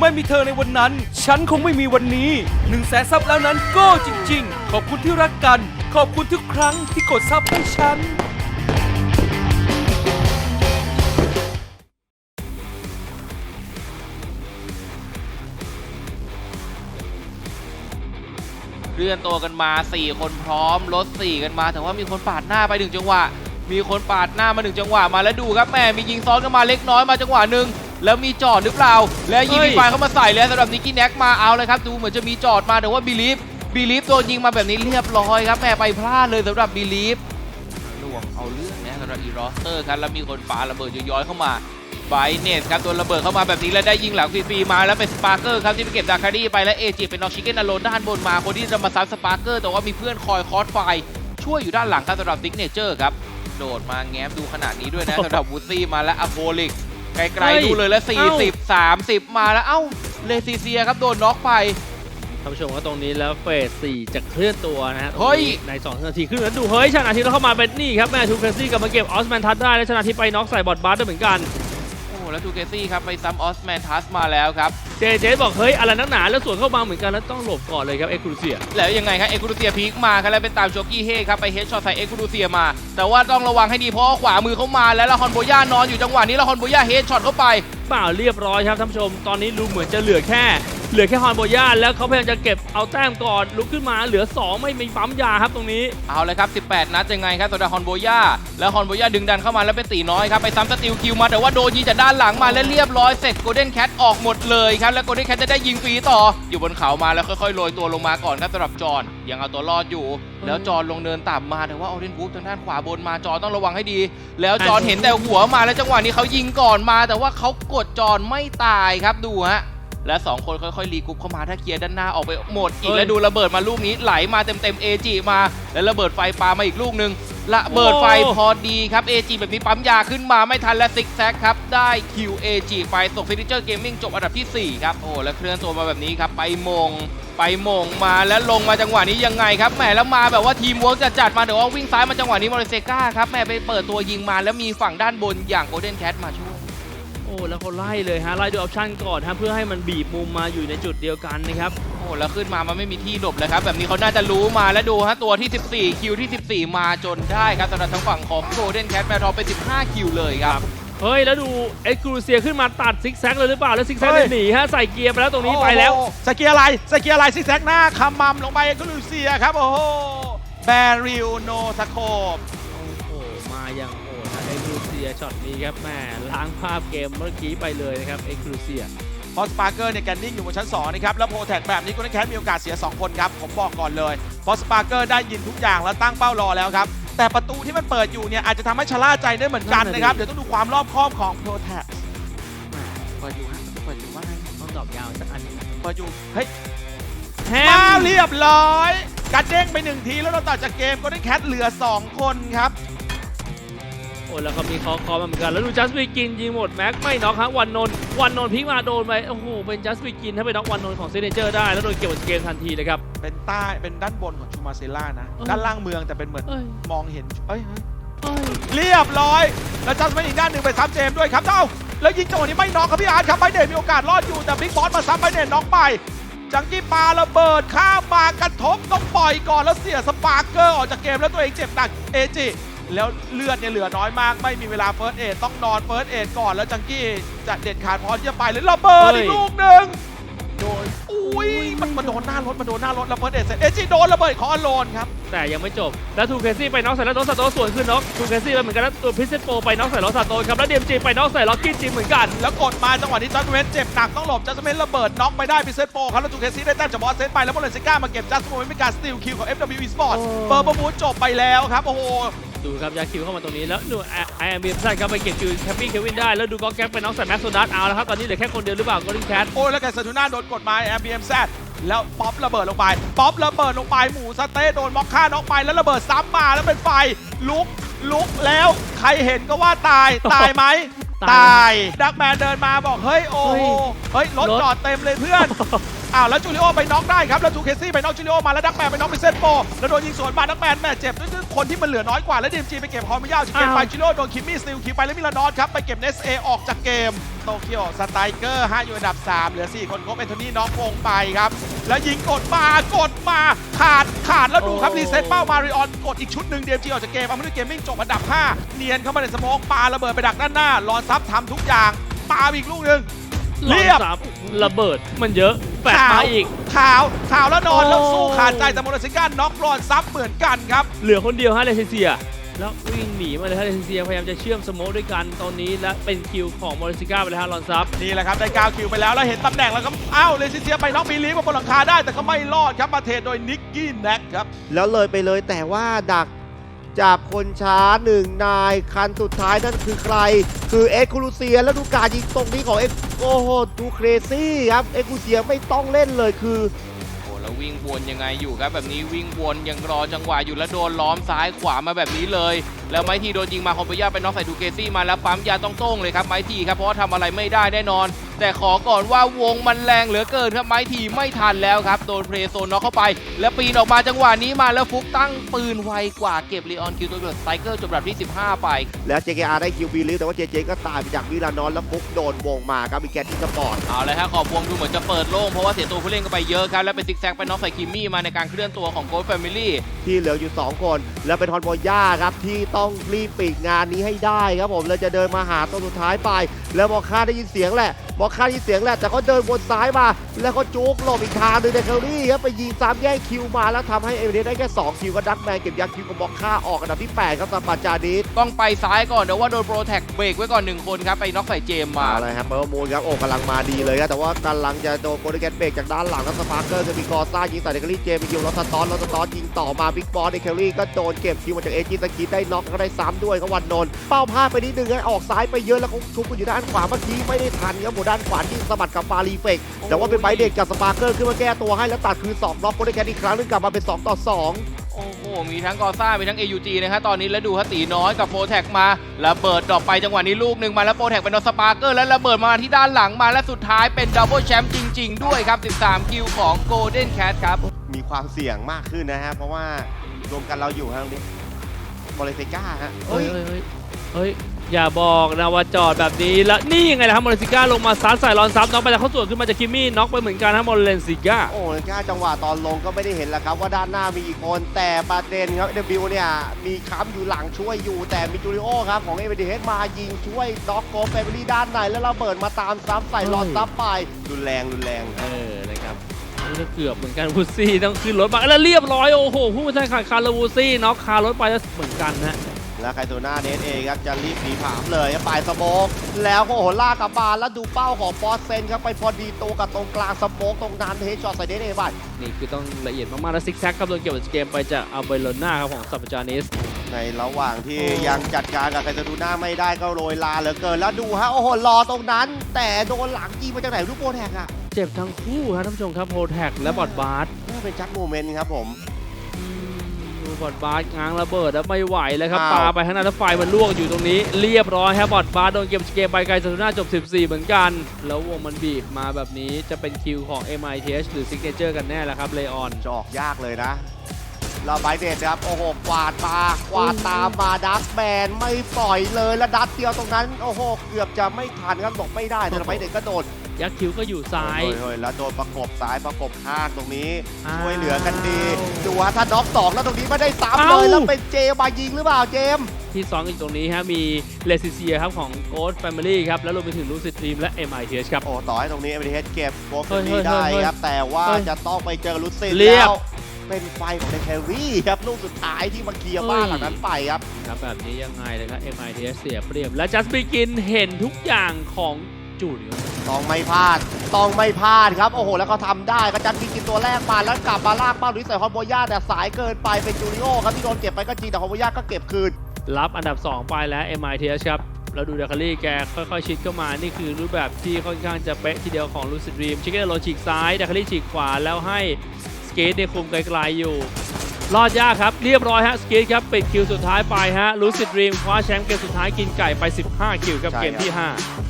ไม่มีเธอในวันนั้น ฉันคงไม่มีวันนี้หนึ่งแสนซับแล้วนั้นก็จริง ๆ ขอบคุณที่รักกัน ขอบคุณทุกครั้งที่กดซับให้ฉัน เคลื่อนตัวกันมา 4 คนพร้อมรถ4กันมาแต่ว่ามีคนปาดหน้าไปหนึ่งจังหวะ มีคนปาดหน้ามาหนึ่งจังหวะมาแล้วดูครับแม่มียิงซ้อนกันมาเล็กน้อยมาจังหวะหนึ่ง แล้วมีจอดหรือเปล่า แล้วยิงเฮ้ยมีไฟเข้ามาใส่แล้วสำหรับนิกกี้แน็กมาเอาเลยครับดูเหมือนจะมีจอดมาแต่ว่าบีลีฟบีลีฟโดนยิงมาแบบนี้เรียบร้อยครับแม่ไปพลาดเลยสำหรับบีลีฟล่วงเอาเรื่องนะสำหรับอีรอสเตอร์ครับแล้วมีคนปาระเบิดย้อยๆเข้ามาไบเนสครับโดนระเบิดเข้ามาแบบนี้แล้วได้ยิงหลังฟรีๆมาแล้วเป็นสปาร์เกอร์ครับที่ไปเก็บดาคารีไปแล้วเอจิเป็นนอกชิเก้นอโลนด้านบนมาคนที่จะมาซับสปาร์เกอร์แต่ว่ามีเพื่อนคอยคอร์สไฟช่วยอยู่ด้านหลังครับสำหรับซิกเนเจอร์ครับโดดมาแง้มดูขนาดนี้ด้วยนะสำหรับวูดซี่มาแล้วอโพลิก ไกลเฮ้ยๆดูเลยแล้วเอ้า40 30 มาแล้ว เอ้า เลซิเซียครับ โดนน็อกไปท่านผู้ชมว่าตรงนี้แล้วเฟสสี่จะเคลื่อนตัวนะฮะเฮ้ยตรงนี้ใน2นาทีครึ่งแล้วดูเฮ้ยชนะทีแล้วเข้ามาเป็นนี่ครับแม่ทูเครซี่กลับมาเก็บออสแมนทัดได้แล้วชนะทีไปน็อกใส่บอดบาร์ด้วยเหมือนกัน โอ้แล้วทูเกซี่ครับไปซัมออสแมนทัสมาแล้วครับ เจเจบอกเฮ้ยอะไรนักหนาแล้วสวนเข้ามาเหมือนกันแล้วต้องหลบก่อนเลยครับเอ็กซ์ครูเซียแล้วยังไงครับเอ็กซ์คูรูเซียพีคมาครับแล้วเป็นตามโชกี้เฮครับไปเฮดช็อตใส่เอ็กซ์คูรูเซียมา แต่ว่าต้องระวังให้ดีเพราะว่าขวามือเขามาแล้วละคอนโบย่านอนอยู่จังหวะนี้ละคอนโบย่าเฮดช็อตเข้าไปเปล่าเรียบร้อยครับท่านผู้ชม ตอนนี้ดูเหมือนจะเหลือแค่ เหลือแค่ฮอนโบย่าแล้วเขาพยายามจะเก็บเอาแต้มก่อนลุกขึ้นมาเหลือ 2 ไม่มีปั๊มยาครับตรงนี้ เอาเลยครับ 18 นัดยังไงครับสำหรับฮอนโบย่าแล้วฮอนโบย่าดึงดันเข้ามาแล้วเป็นตีน้อยครับไปซ้ำสติลคิวมาแต่ว่าโดนยิงจากด้านหลังมาแล้วเรียบร้อยเสร็จโกลเด้นแคทออกหมดเลยครับแล้วโกลเด้นแคทจะได้ยิงฟรีต่อ อยู่บนเขามาแล้วค่อยๆโรยตัวลงมาก่อนครับสำหรับจอนยังเอาตัวรอดอยู่ แล้วจอนลงเนินต่ำมาแต่ว่าออเรนวูฟทางด้านขวาบนมาจอนต้องระวังให้ดี แล้วจอนเห็นแต่หัวมาแล้วจังหวะนี้เขายิงก่อนมา แต่ว่าเขากดจอนไม่ตายครับดูฮะ และสองคนค่อยๆรีกรุ๊ปเข้ามาถ้าเคลียร์ด้านหน้าออกไปหมดอีกเฮ้ยแล้วดูระเบิดมาลูกนี้ไหลมาเต็มๆเอจิมา แล้วระเบิดไฟปามาอีกลูกหนึ่งระเบิดไฟโอ้พอดีครับเอจิแบบนี้ปั๊มยาขึ้นมาไม่ทันและซิกแซกครับ ได้คิวเอจิไปส่งฟินิเจอร์เกมมิ่งจบอันดับที่ 4 ครับ โอ้แล้วเคลื่อนตัวมาแบบนี้ครับ ไปมง ไปมงมาแล้วลงมาจังหวะนี้ยังไงครับแหมแล้วมาแบบว่าทีมเวิร์กจัดจัดๆมาเดี๋ยวว่าวิ่งซ้ายมาจังหวะนี้มอริเซกาครับแหมไปเปิดตัวยิงมาแล้วมีฝั่งด้านบนอย่างโกลเด้นแคทมาช่วยโอ้ แล้วเขาไล่เลยฮะไล่ด้วยออปชั่นก่อนฮะเพื่อให้มันบีบมุมมาอยู่ในจุดเดียวกันนะครับโอ้แล้วขึ้นมามันไม่มีที่หลบเลยครับ แบบนี้เขาน่าจะรู้มาแล้วดูฮะตัวที่ 14 คิวที่ 14 มาจนได้ครับสำหรับทางฝั่งของโกลเด้นแคทแมทรอเป็น15 คิวเลยครับเฮ้ย แล้วดูเอ็กซ์ครูเซียขึ้นมาตัดซิกแซกเลยหรือเปล่า แล้วซิกแซกเฮ้ยเลยหนีฮะ ใส่เกียร์ไปแล้วตรงนี้ไปแล้วโอ้โหสเกียร์อะไรสเกียร์อะไรซิกแซกหน้าคำมัมลงไปก็ลูเซียครับ โอ้โหแบริลโนสโคป ซ์ครูเซียช็อตนี้ครับแม่ล้างภาพเกมเมื่อกี้ไปเลยนะครับเอ็กซ์ครูเซียพอสปาร์เกอร์เนี่ยแกนนิ่งอยู่บนชั้น2นะครับแล้วโปรแท็กแบบนี้ก็ได้แค่มีโอกาสเสีย 2 คนครับ ผมบอกก่อนเลยพอสปาร์เกอร์ได้ยินทุกอย่างแล้วตั้งเป้ารอแล้วครับ แต่ประตูที่มันเปิดอยู่เนี่ยอาจจะทำให้ชะล่าใจได้เหมือนกันนะครับ เดี๋ยวต้องดูความรอบคอบของโปรแท็กเปิดอยู่ฮะเปิดอยู่ว่าไงต้องตอบยาวสักอันหนึงนะเปิดอยู่เฮ้ยแฮมามเรียบร้อยกระเด้งไปหนึ่งทีแล้วเราต่อจากเกมก็ได้แคทเหลือ 2 คนครับ โอ้แล้วเขามีคอคอมาเหมือนกัน แล้วดูจัสวิกินยิงหมดแม็กไม่น็อกฮะวันนนท์วันนนท์พลิกมาโดนไปโอ้โหเป็นจัสวิกินถ้าไปน็อกวันนนท์ของเซเนเจอร์ได้แล้วโดนเก็บหมดเกมทันทีเลยครับ เป็นใต้เป็นด้านบนของชูมาเซล่านะเออด้านล่างเมืองแต่เป็นเหมือนเอ้ย มองเห็นเอ้ยเฮ้ยเอ้ยเรียบร้อย แล้วจัสไม่อีกด้านหนึ่งไปซ้ำเจมส์ด้วยครับเอ้าแล้วยิงจังหวะนี้ไม่น็อกครับพี่อาร์ตครับไบเดนมีโอกาสรอดอยู่แต่บิ๊กบอสมาซ้ำไบเดนน็อกไปจังกี้ปาระเบิดข้ามมากระทบต้องปล่อยก่อนแล้วเสียสปาร์เกอร์ออกจากเกมแล้วตัวเองเจ็บหนักเอจิ แล้วเลือดเนี่ยเหลือน้อยมาก ไม่มีเวลาเฟิร์สเอดต้องนอนเฟิร์สเอดก่อน แล้วจังกี้จะเด็ดขาดพอที่จะไปเลยระเบิดอีกลูกหนึ่งโดนอุ้ยมันมันโดนหน้ารถมันโดนหน้ารถแล้วเฟิร์สเอดเสร็จเอจิโดนระเบิดคอโลนครับ แต่ยังไม่จบ แล้วทูเคซี่ไปน็อกใส่แล้วโดนซาโตะส่วนขึ้นน็อกทูเคซี่ไปเหมือนกันแล้วตัวพิเศษโปไปน็อกใส่ลอซาโตะครับแล้วเดียมจีไปน็อกใส่ล็อกกี้จีเหมือนกัน แล้วกดมาจังหวะนี้จัสเวนเจ็บหนักต้องหลบจัสเวนระเบิดน็อกไปได้พิเศษโปครับแล้วจูเคซี่ได้แต้มจากบอสเซนไปแล้วโมเลนซิก้ามาเก็บจัสเวนเป็นการสติลคิวของ FW Sport โอ้เบอร์ประมูลจบไปแล้วครับโอ้โห ดูครับยาคิวเข้ามาตรงนี้แล้วดูไอแอมบีมซันครับไปเก็บคิวแคปปี้เควินได้แล้วดูก็แก๊ปไปน็อกใส่แม็กโซดัสเอาแล้วครับตอนนี้เหลือแค่คนเดียวหรือเปล่าก็ลิงแคทโอ้ยแล้วแกสตูน่าโดนกดมา MBM Z แล้วป๊อประเบิดลงไป ป๊อประเบิดลงไปหมูสะเต๊ะโดนม็อกค่าน็อกไปแล้วระเบิดซ้ำมาแล้วเป็นไฟลุกลุกแล้วใครเห็นก็ว่าตายตายไหมตายตายดักแมนเดินมาบอกเฮ้ยโอ้โหเฮ้ยรถรถจอดเต็มเลยเพื่อน อ้าวแล้วจูริโอไปน็อกได้ครับแล้วทูเคซี่ไปน็อกจูริโอมาแล้วดักแมนไปน็อกไปเซนโปแล้วโดนยิงสวนมาดักแมนแม่เจ็บด้วยคนที่มันเหลือน้อยกว่าแล้วดีมจีไปเก็บฮอร์มิยาจะเก็บไปจูริโอโดนคิมมี่สติลคิวไปแล้วมิลานอสครับไปเก็บเนสเอออกจากเกมโตเกียวสไตเกอร์ฮะอยู่อันดับ 3 เหลือ 4 คนครบเอนโทนี่น็อกวงไปครับ แล้วยิงกดมากดมาขาดขาดแล้วดูครับรีเซ็ตเป้ามาริออนกดอีกชุดหนึ่งเดมจีออกจากเกมเอามาด้วยเกมมิ่งจบอันดับ 5 เนียนเข้ามาในสโมองปาระเบิดไปดักด้านหน้ารอนซับทำทุกอย่างปาอีกลูกหนึ่ง เรียบสามระเบิดมันเยอะแปดมาอีก ขาวขาวแล้วนอนโอ้แล้วสู้ขาดใจแต่โมนาซิก้าน็อกรอนซับเหมือนกันครับ เหลือคนเดียวฮะเลเซเซีย แล้ววิ่งหนีมาเลยฮะเลเซเซียพยายามจะเชื่อมสโมกด้วยกันตอนนี้และเป็นคิวของมอริซิก้าไปเลยฮะลอนซับ นี่แหละครับ ได้9คิวไปแล้ว แล้วเห็นตำแหน่งแล้วก็อ้าวเลซิเซียไปน็อกบีลีฟบนหลังคาได้แต่ก็ไม่รอดครับมาเทรดโดยนิกกี้แน็กครับ แล้วเลยไปเลยแต่ว่าดัก จับคนช้าหนึ่งนายคันสุดท้ายนั่นคือใคร คือเอ็กคูลูเซียแล้วดูการยิงตรงนี้ของเอ็กโอ้โหดูเครซี่ครับเอ็กคูลูเซียไม่ต้องเล่นเลยคือโอ้แล้ววิ่งวนยังไงอยู่ครับแบบนี้วิ่งวนยังรอจังหวะอยู่แล้วโดนล้อมซ้ายขวามาแบบนี้เลย แล้วไม้ทีโดนยิงมาคอมเบย่าไปน็อกใส่ดูเกซี่มาแล้วปั๊มยาต้องโต้งเลยครับไม้ทีครับเพราะว่าทำอะไรไม่ได้แน่นอน แต่ขอก่อนว่าวงมันแรงเหลือเกินครับไม้ทีไม่ทันแล้วครับโดนเพลย์โซนน็อกเข้าไป แล้วปีนออกมาจังหวะนี้มาแล้วฟุกตั้งปืนไวกว่าเก็บลีออนคิวตัวเกิดสไตรเกอร์จบแบบที่ 15 ไป แล้ว JKR ได้คิวบีลิฟแต่ว่า JJ ก็ตายไปจากวิลานอนแล้วฟุกโดนวงมาครับมีแกนที่สปอร์ตเอาเลยฮะขอบวงดูเหมือนจะเปิดโล่งเพราะว่าเสียตัวผู้เล่นก็ไปเยอะครับแล้วเป็นซิกแซกไปน็อกใส่คิมมี่มาในการเคลื่อนตัวของโกลด์แฟมิลี่ที่เหลืออยู่ 2 คน แล้วเป็นฮอนโบย่าครับที่ต้้องรีบปิดงานนี้ให้ได้ครับผมเลยจะเดินมาหาตัวสุดท้ายไปแล้วบอกค่าได้ยินเสียงแหละบอกค่าได้ยินเสียงแหละแต่เขาเดินวนซ้ายมา แล้วก็จุกหลบอีกทางหนึงในเคอรี่ครับไปยิงซ้ำแย่งคิวมาแล้วทำให้เอเวอเรสต์ได้แค่2คิวก็ดักแมนเก็บยักษ์คิวกับบอกค่าออกอันดับที่ 8 ครับสำหรับปาจาดิสต้องไปซ้ายก่อนเดี๋ยวว่าโดนโปรแท็กเบรกไว้ก่อนหนึ่งคนครับ ไปน็อกใส่เจมส์มามาเลยครับเบอร์มูลครับโอ้กำลังมาดีเลยครับแต่ว่ากำลังจะโดนโปรตุเกสเบรกจากด้านหลังแล้วสปาร์เกอร์จะมีกอซ่ายิงใส่เดคอรี่เจมส์ไปยิงลอสตอนลอสตอนยิงต่อมาบิ๊กบอสเดคอรี่ก็โดนเก็บคิวมาจากเอจิสกีได้น็อกแล้วก็ได้ซ้ำด้วยครับวันนนท์เป้าพลาดไปนิดนึงครับออกซ้ายไปเยอะแล้วเขาชุบกันอยู่ด้านขวาเมื่อกี้ไม่ได้ทันครับหมดด้านขวาที่สะบัดกับฟารีเฟกแต่ว่าเป็นไบเด็กจากสปาร์เกอร์ขึ้นมาแก้ตัวให้แล้วตัดคืนสองบล็อกโปรตุเกสอีกครั้งนึงกลับมาเป็นสองต่อสองโอ้โห มีทั้งกอซ่า มีทั้ง AUG นะฮะ ตอนนี้แล้วดูฮะตีน้อยกับโปรแท็กมา ระเบิดดรอปไปจังหวะนี้ลูกหนึ่งมาแล้วโปรแท็กเป็นนอสปาร์เกอร์ แล้วระเบิดมาที่ด้านหลังมา และสุดท้ายเป็นดับเบิลแชมป์จริง ๆ ด้วยครับ 13 คิวของ Golden Cat ครับ มีความเสี่ยงมากขึ้นนะฮะ เพราะว่ารวมกันเราอยู่ฮะตรงนี้บอลเซก้าฮะเฮ้ย เฮ้ยเฮ้ยเฮ้ย อย่าบอกนะว่าจอดแบบนี้แล้วนี่ยังไงล่ะครับมอริซิก้าลงมาซัดใส่ลอนซับน็อกไปแล้วเขาสวนขึ้นมาจากคิมมี่น็อกไปเหมือนกันนะมอริซิก้าโอ้ยแค่จังหวะตอนลงก็ไม่ได้เห็นแล้วครับว่าด้านหน้ามีอีกคนแต่ประเด็นครับเดบิวเนี่ยมีค้ำอยู่หลังช่วยอยู่ แต่มีจูริโอครับของเอเวอเรสต์มายิงช่วยด็อกโกแฟมิลี่ด้านในแล้วระเบิดมาตามซ้ำใส่ลอนซับไปรุนแรงรุนแรงเออนะครับนี่ก็เกือบเหมือนกันวูซี่ต้องขึ้นรถมาแล้วเรียบร้อยโอ้โหผู้บัญชาการคาร์ลวูซี่น็อกคารถไปแล้วเหมือนกันนะ แล้วไคโตนาเนสเองครับจะรีบหนีผามเลยปลายสโมกแล้วก็โอ้โหลากกลับมาแล้วดูเป้าของบอสเซนครับไปพอดีตัวกับตรงกลางสโมกตรงนั้นเฮดช็อตใส่เนสเองไปนี่คือต้องละเอียดมากๆแล้วซิกแซกครับโดนเก็บจากเกมไปจากอัลเบโลนาครับของซัปจานิสในระหว่างที่ยังจัดการกับไคโตนาไม่ได้ก็โรยลาเหลือเกินแล้วดูฮะโอ้โหรอตรงนั้น แต่โดนหลังยิงมาจากไหนรูปโปรแท็กอะเจ็บทั้งคู่ครับท่านผู้ชมครับโพแท็กและบอดบาร์น่าเป็นจักโมเมนต์ครับผมดู บอดบาร์ง้างระเบิดแล้วไม่ไหวแล้วครับอ้าวปาไปข้างหน้าแล้วไฟมันลวกอยู่ตรงนี้ เรียบร้อยครับบอดบาร์โดนเกมเกมไปไกลซาตูน่าจบ 14 เหมือนกัน แล้ววงมันบีบมาแบบนี้จะเป็นคิวของ MITH หรือ Signature กันแน่แหละครับเลออนจะออกยากเลยนะเราไบเดนครับโอ้โหกวาดมากวาดตามมาดักแมนไม่ปล่อยเลยแล้วดัดเดียวตรงนั้น โอ้โหเกือบจะไม่ทันครับหลบไม่ได้แต่ไบเดนก็โดน ยักษ์คิวก็อยู่ซ้าย เฮ้เฮ้ยแล้วโดนประกบซ้ายประกบข้างตรงนี้ อ้าวช่วยเหลือกันดีดูว่าถ้าน็อกสองแล้วตรงนี้ไม่ได้ซ้ำเอ้า เลยแล้วเป็นเจมายิงหรือเปล่าเจมที่ซ้อนกันอยู่ตรงนี้ฮะมีเลซิเซียครับของ Ghost Family ครับแล้วรวมไปถึงลูซิตทีมและ MITH ครับ โอ้ต่อให้ตรงนี้เอเมเฮดเก็บโบเฮ้ยนี่เฮ้ยได้เฮ้ยครับ แต่ว่าเฮ้ยจะต้องไปเจอลุซินเรียบ แล้วเป็นไฟของเดนแครี่ครับลูกสุดท้ายที่มาเคลียร์บ้านหลังนั้นไปครับ ครับแบบนี้ยังไงเลยครับ MITH เสียเปรียบ และ Just Begin เห็นทุกอย่างของ จูเนียร์ต้องไม่พลาด ต้องไม่พลาดครับ โอ้โห แล้วเขาทำได้ก็จัดกินกินตัวแรกมาแล้วกลับมาลากเป้าลุยใส่ฮอนโบย่าแต่สายเกินไปเป็นจูริโอครับที่โดนเก็บไปก็จริงแต่ฮอนโบย่าก็เก็บคืน รับอันดับ 2 ไปแล้ว MITH ครับแล้วดูเดคารี่แกค่อยๆ ชิดเข้ามา นี่คือรูปแบบที่ค่อนข้างจะเป๊ะทีเดียวของลูซิดรีม ชิคเก้นโรฉีกซ้ายเดคารี่ฉีกขวาแล้วให้สเกตในยคุมไกลๆอยู่ รอดยากครับ เรียบร้อยฮะสเกตครับปิดคิวสุดท้ายไปฮะลูซิดรีมคว้าแชมป์เกมสุดท้ายกินไก่ไป 15 คิวครับใช่เกมที่ครับ5